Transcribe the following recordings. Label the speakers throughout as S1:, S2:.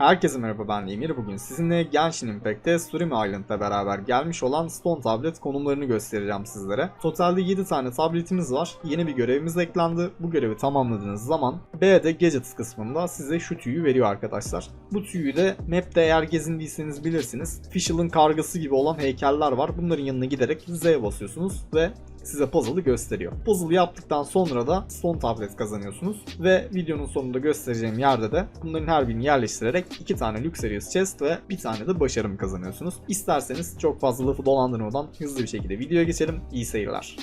S1: Herkese merhaba ben Emir. Bugün sizinle Genshin Impact'te Story Island'la beraber gelmiş olan Stone Tablet konumlarını göstereceğim sizlere. Totalde 7 tane tabletimiz var. Yeni bir görevimiz eklendi. Bu görevi tamamladığınız zaman B'de Gadgets kısmında size şu tüyü veriyor arkadaşlar. Bu tüyü de map'te eğer gezindiyseniz bilirsiniz. Fischl'ın kargası gibi olan heykeller var. Bunların yanına giderek Z basıyorsunuz ve size puzzle'ı gösteriyor. Puzzle yaptıktan sonra da Stone Tablet kazanıyorsunuz ve videonun sonunda göstereceğim yerde de bunların her birini yerleştirerek iki tane Luxurious Chest ve bir tane de başarım kazanıyorsunuz. İsterseniz çok fazla lafı dolandırmadan hızlı bir şekilde videoya geçelim. İyi seyirler.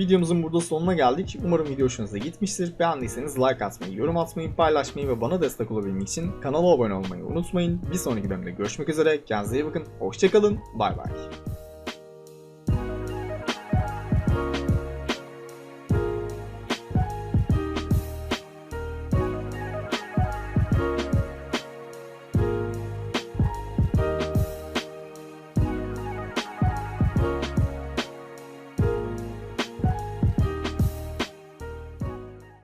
S1: Videomuzun burada sonuna geldik. Umarım video hoşunuza gitmiştir. Beğendiyseniz like atmayı, yorum atmayı, paylaşmayı ve bana destek olabilmek için kanala abone olmayı unutmayın. Bir sonraki bölümde görüşmek üzere. Kendinize iyi bakın. Hoşçakalın. Bay bay.